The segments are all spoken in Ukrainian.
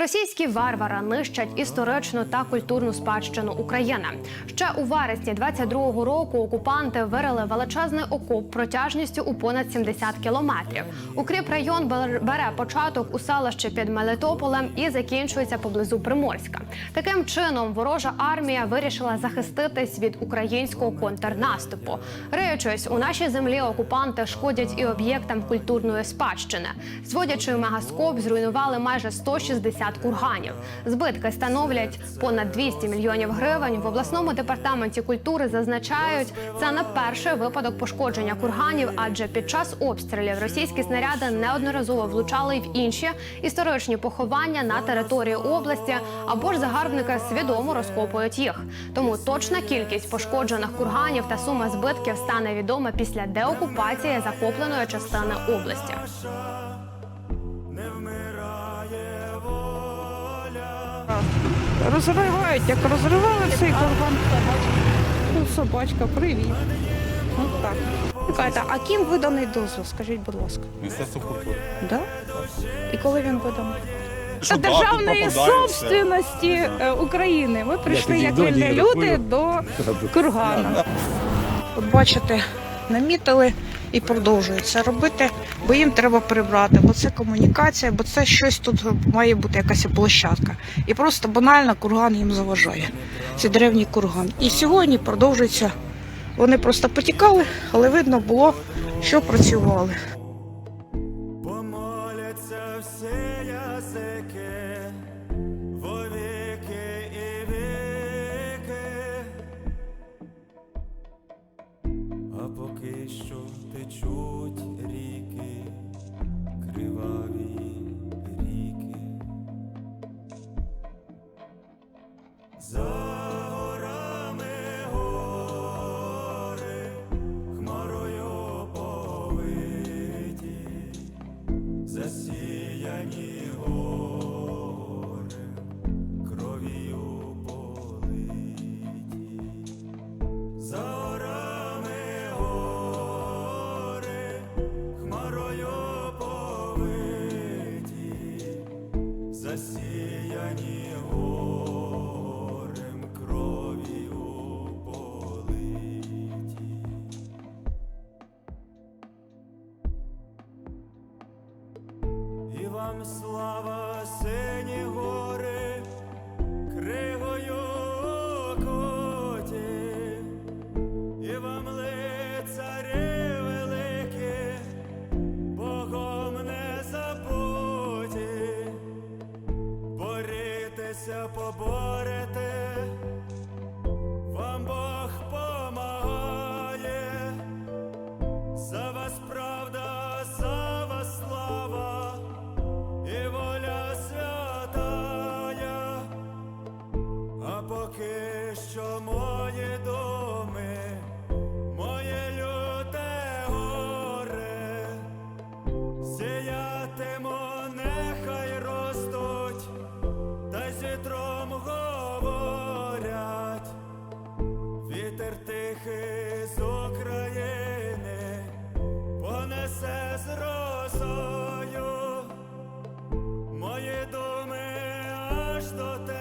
Російські варвара нищать історичну та культурну спадщину України. Ще у вересні 22-го року окупанти вирили величезний окоп протяжністю у понад 70 кілометрів. Укріп район бер- бере початок у селищі під Мелитополем і закінчується поблизу Приморська. Таким чином ворожа армія вирішила захиститись від українського контрнаступу. Риючись у нашій землі, окупанти шкодять і об'єктам культурної спадщини. Зводячи мегаскоп, зруйнували майже 160 курганів. Збитки становлять понад 200 мільйонів гривень. В обласному департаменті культури зазначають, це не перший випадок пошкодження курганів, адже під час обстрілів російські снаряди неодноразово влучали й в інші історичні поховання на території області, або ж загарбники свідомо розкопують їх. Тому точна кількість пошкоджених курганів та сума збитків стане відома після деокупації захопленої частини області. Розривають, як розривали цей курган. Ну, собачка, привіт. От так. Ви а ким виданий дозвіл? Скажіть, будь ласка. Міністерство культури. Да? І коли він виданий? Що да, державної тут попадає все. собственності е, України. Ми прийшли тоді як до вільні люди до кургана. От бачите, намітили і продовжують це робити, бо їм треба прибрати, бо це комунікація, бо це щось тут має бути якась площадка. І просто банально курган їм заважає. Це древній курган. І сьогодні продовжується. Вони просто потікали, але видно було, що працювали. Вам слава сині гори, кривою коті, і вам лицарі великі, Богом не забуті, борітеся, поборете, аж до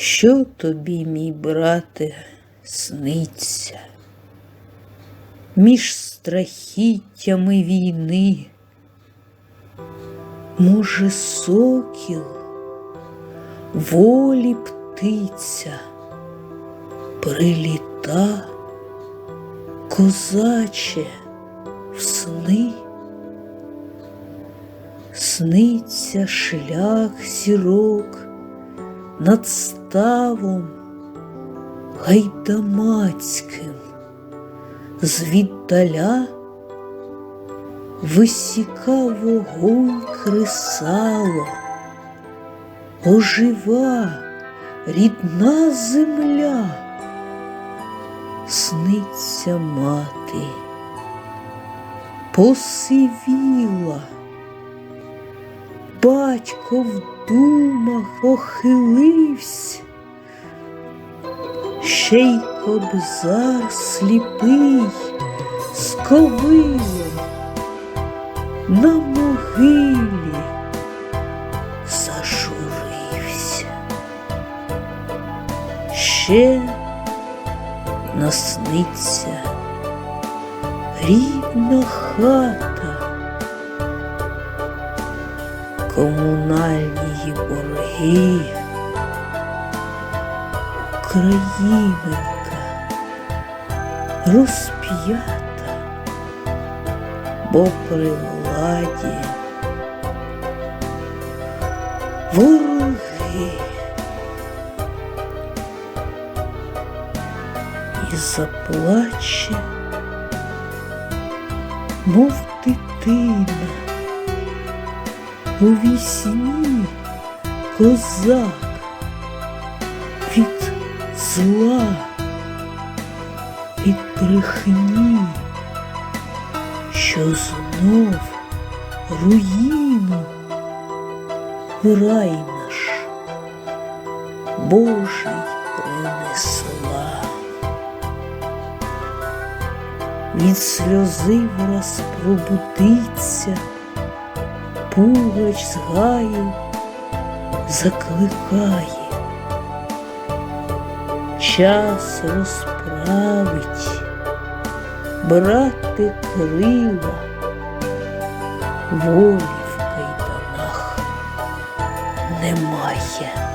Що тобі, мій брате, сниться? Між страхіттями війни, може, сокіл, волі птиця, приліта, козаче, в сни. Сниться шлях сірок над ставом гайдамацьким, звіддаля висікав вогонь кресало, ожива рідна земля, сниться мати, посивіла. Батько в думах похилився, ще й кобзар сліпий з ковилом на могилі зажурився. Ще насниться рідна хата комунальні її борги, Україненька розп'ята, бо при владі вороги. І заплаче, мов дитина у вісні козак від зла, від брехні, що знов руїну рай наш Божий принесла. Від сльози враз пробудиться пугач з гаю закликає, час розправить, брати крила, волі в кайданах немає.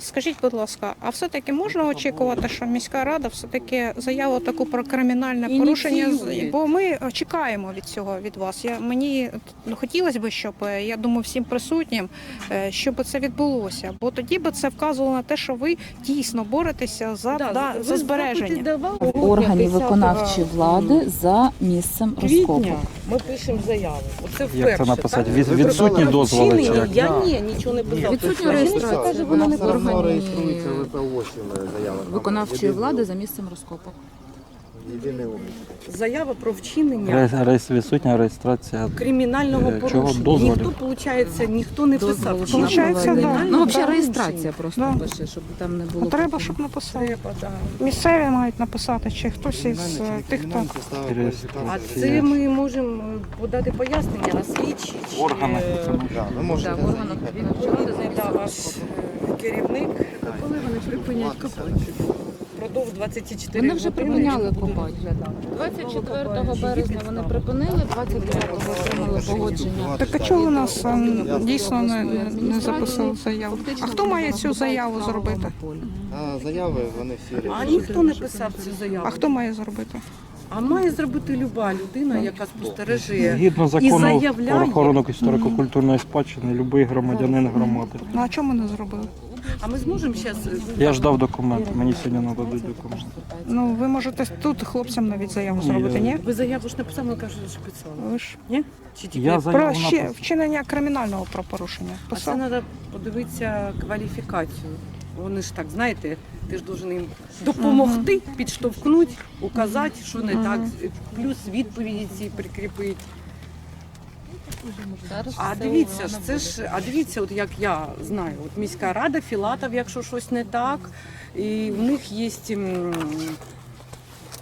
Скажіть, будь ласка, а все-таки можна очікувати, що міська рада все-таки заяву таку про кримінальне порушення? Бо ми е, чекаємо від цього від вас. Я мені ну, хотілося б, щоб е, я думаю, всім присутнім, е, щоб це відбулося. Бо тоді би це вказувало на те, що ви дійсно боретеся за, да, ви за збереження. давали органів виконавчої влади за місцем розкопу. Ми пишемо заяву. Оце вперше. Як це написати? Від- відсутні дозволи чи як? Я ні, нічого не писав. Відсутня реєстрація. вона не. Органі реєструється очі заява. виконавчої влади за місцем розкопу. Єдиний облік. Заява про вчинення реєс- Відсутня реєстрація. кримінального Е, чого порушення. дозволів? Ніхто, виходить, ніхто не писав. Дозволу Получається, да. Ну, взагалі реєстрація просто Да. пише, щоб там не було. Треба, щоб написали. Треба, да. Місцеві мають написати, чи хтось із е, тих, хто А це ми можемо подати пояснення на слідчі. чи, Органи. е, Да, ви можете Так, органах заїхати. виконавчої Да, ваш е, керівник Коли вони припинять копати? Продовж 24 Вони вже години припиняли копати. розглядати. 24 березня вони припинили, 25-го отримали погодження. Так а чого у нас е, дійсно не, не, не записали заяву? А хто має цю заяву зробити? А заяви вони всі А ніхто не писав цю заяву. А хто має зробити? А має зробити люба людина, яка спостережує. Згідно закону заявляє. про охорону історико-культурної спадщини, будь-який громадянин громади. Ну а чому не зробили? А ми зможемо зараз... Я ждав документи, мені сьогодні нададуть документи. Ну, ви можете тут хлопцям навіть заяву зробити, ні? Ви заяву ж написали, ви кажете, що писали. Ви ж Ні? Чи тільки... Я заяву про ще написав. вчинення кримінального правопорушення. А це Писав? треба подивитися кваліфікацію. Вони ж так, знаєте, ти ж должен їм допомогти, підштовхнути, указати, що не так, плюс відповіді ці прикріпити. Зараз А все дивіться ж, воно це буде. ж, а дивіться, от як я знаю, от міська рада, Філатов, якщо щось не так, і в них є м,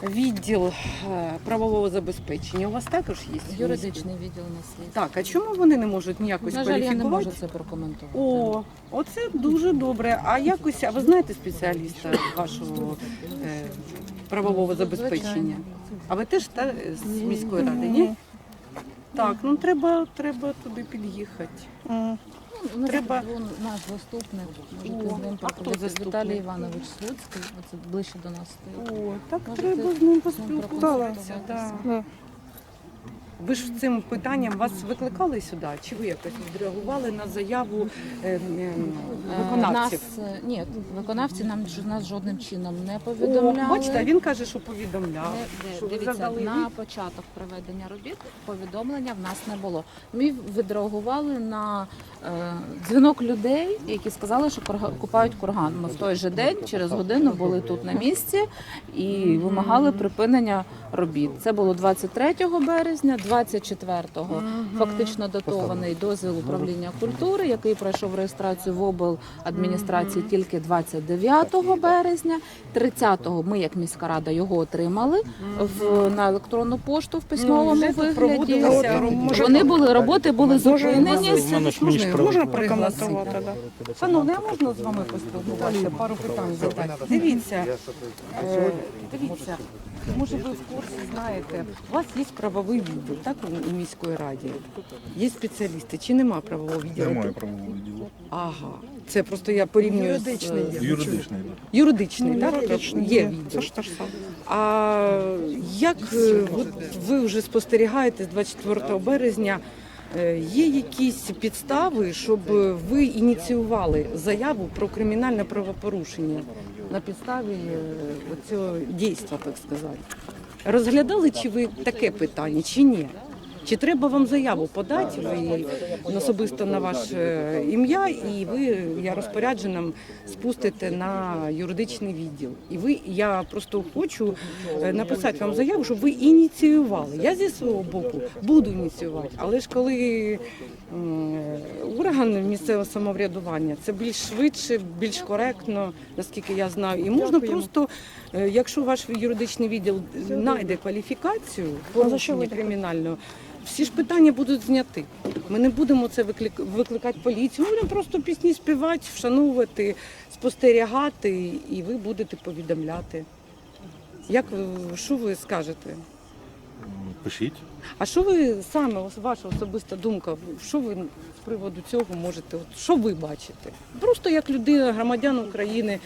відділ е, правового забезпечення. У вас також є юридичний відділ у нас є. Так, а чому вони не можуть ніякось На жаль, я не кваліфікувати? можу це прокоментувати. О, оце дуже добре. А якось, а ви знаєте спеціаліста вашого е, правового забезпечення? Звичайно. А ви теж та, з міської ради, ні? Так, ну треба, треба туди під'їхати. Ну, у нас Треба- був наш заступник, можете О, з ним а хто заступник? Віталій Іванович Слуцький, оце ближче до нас стоїть. О, так Можете треба з з ним поспілкуватися. Да. Да. Ви ж цим питанням вас викликали сюди? Чи ви якось відреагували на заяву е, е, Е, виконавців? Нас, е, ні, виконавці нам ж- нас жодним чином не О, повідомляли. бачите, він каже, що повідомляв. Не- що ви Дивіться, задали на початок проведення робіт повідомлення в нас не було. Ми відреагували на е, дзвінок людей, які сказали, що курга- купають курган. Ми в той же день, через годину, були тут на місці і вимагали припинення робіт. Це було 23 березня, 24-го фактично датований дозвіл управління культури, який пройшов реєстрацію в обладміністрації тільки 29 березня. 30-го ми, як міська рада, його отримали в на електронну пошту в письмовому вже вигляді. Вони були роботи, були зупинені. Можна, прокоментувати, да? Шановні, а можна з вами поспілкуватися? Пару питань задати. Дивіться, е, дивіться, може ви в курсі знаєте, у вас є правовий відділ, так, у- у міської раді? Є спеціалісти, чи нема правового відділу? Немає правового відділу. Ага. Це просто я порівнюю Юридичний з... є. Юридичний. да. Юридичний, так? Юридичний Є відділ. Це ж те ж саме. А як е, от ви вже спостерігаєте з 24 березня? е, Є якісь підстави, щоб ви ініціювали заяву про кримінальне правопорушення на підставі е, цього дійства, так сказати? Розглядали чи ви таке питання, чи ні? Чи треба вам заяву подати ви особисто на ваше ім'я, і ви я розпорядженим спустите на юридичний відділ? І ви я просто хочу е, написати вам заяву, щоб ви ініціювали. Я зі свого боку буду ініціювати, але ж коли орган місцевого самоврядування це більш швидше, більш коректно, наскільки я знаю, і можна просто, е, якщо ваш юридичний відділ знайде кваліфікацію порушення кримінального. Всі ж питання будуть зняті. Ми не будемо це виклик- викликати поліцію. Ми будемо просто пісні співати, вшановувати, спостерігати, і ви будете повідомляти. Як що ви скажете? Пишіть. А що ви саме, ваша особиста думка, що ви з приводу цього можете? От що ви бачите? Просто як людина, громадян України,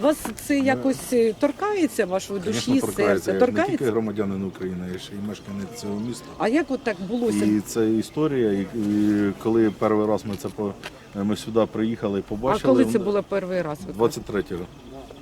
вас це якось е, торкається вашої душі, Звісно, торкається. серця? Я не тільки громадянин України, я ще й мешканець цього міста. А як от так булося? І це історія. І, і коли перший раз ми це по ми сюди приїхали і побачили. А коли це було перший раз? ви кажете? 23-го.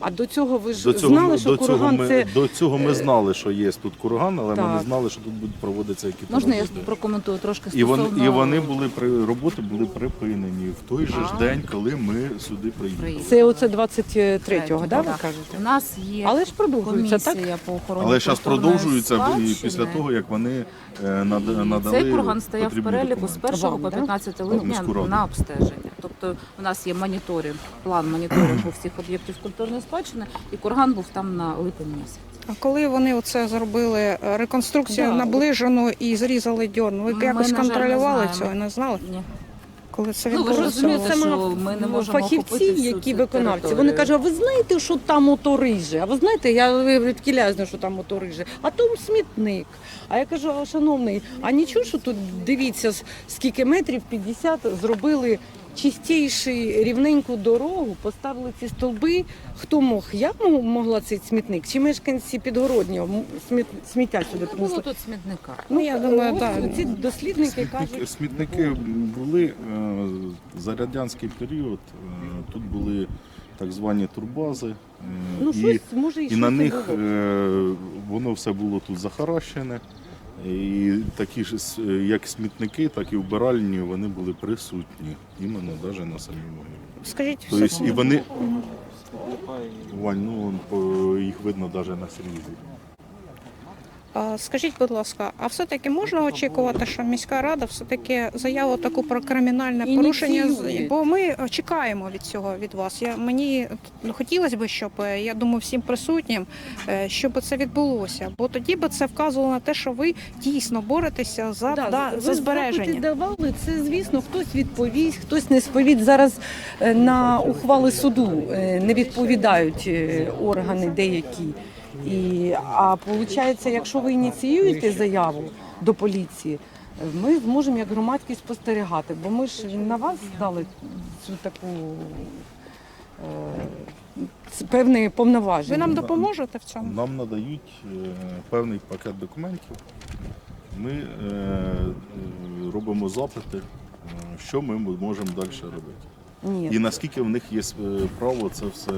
А до цього ви ж До цього, знали, що до, цього курган ми, це до цього ми знали, що є тут курган, але ми не знали, що тут будуть проводитися якісь Можна я прокоментую трошки І вони, і вони були при роботи були припинені в той же ж день, коли ми сюди приїхали. це оце 23-го, да, ви кажете? У нас є Але ж продовжується, так? по охороні Але зараз культурної продовжується і після того, як вони е, надали Цей курган стояв в переліку з документи. 1 по да? 15 липня на обстеження. Тобто у нас є моніторинг, план моніторингу всіх об'єктів культурної спадщини, і курган був там на липень місяць. А коли вони оце зробили е, реконструкцію Да. наближену і зрізали дьорн, ви якось на жаль, не контролювали цього, не знали? Ні. Коли це Ну, ви ж відбулося? розумієте, що ми не можемо охопити фахівці, всю які цю виконавці. Вони територію. кажуть, а ви знаєте, що там ото риже? А ви знаєте, я відкіля знаю, що там ото риже, а там смітник. А я кажу, а, шановний, а нічого, що тут дивіться, с- скільки метрів 50 зробили чистіший рівненьку дорогу, поставили ці стовби. Хто мог? Я могла цей смітник? Чи мешканці підгороднього сміт, сміття сюди Не було принесли? тут смітника. Ну, я думаю, так. Ці дослідники кажуть. Смітники, смітники були е, за радянський період. е, Тут були так звані турбази. е, Ну, і, щось, може, і, і щось на них було. е, воно все було тут захаращене. І такі ж як смітники, так і вбиральні вони були присутні, іменно навіть на самій могилі. Скажіть, Тобто і вони. Вань, ну їх видно навіть на срізі. Скажіть, будь ласка, а все-таки можна очікувати, що міська рада все-таки заяву таку про кримінальне порушення, бо ми е, чекаємо від цього від вас. Я мені ну, хотілося б, щоб е, я думаю, всім присутнім, е, щоб це відбулося. Бо тоді би це вказувало на те, що ви дійсно боретеся за, Да, да, ви за збереження. давали, це звісно, хтось відповість, хтось не сповість. Зараз на ухвали суду не відповідають органи деякі. І, а виходить, якщо ви ініціюєте заяву до поліції, ми зможемо як громадськість спостерігати, бо ми ж на вас дали цю таку е, певні повноваження. Ви нам допоможете в цьому? Нам надають е, певний пакет документів. Ми е, е, робимо запити, е, що ми можемо далі робити. Ні. І наскільки в них є е, право це все.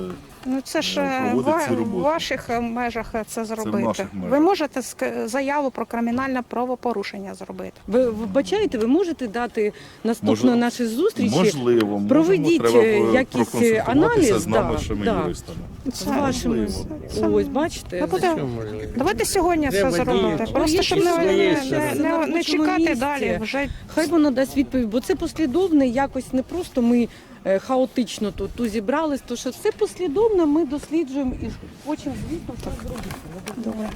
Ну це ж е, е, ва- в ваших межах межах зробити. це зробити. наших межах. Ви можете ск- заяву про кримінальне правопорушення зробити. Ви вбачаєте, ви можете дати наступну нашу зустріч? Можливо, Проведіть, якісь е, якийсь, е, аналіз, з да, нашими да. юристами. З вашими. Ось, бачите, буде- Давайте сьогодні це зробити. Просто щоб не, щось не, не, не, не чекати місці. далі. Вже хай воно дасть відповідь, бо це послідовне, якось не просто ми е, хаотично тут, ту зібрались, то що все послідовно ми досліджуємо і хочемо, звісно, так зробити. добре.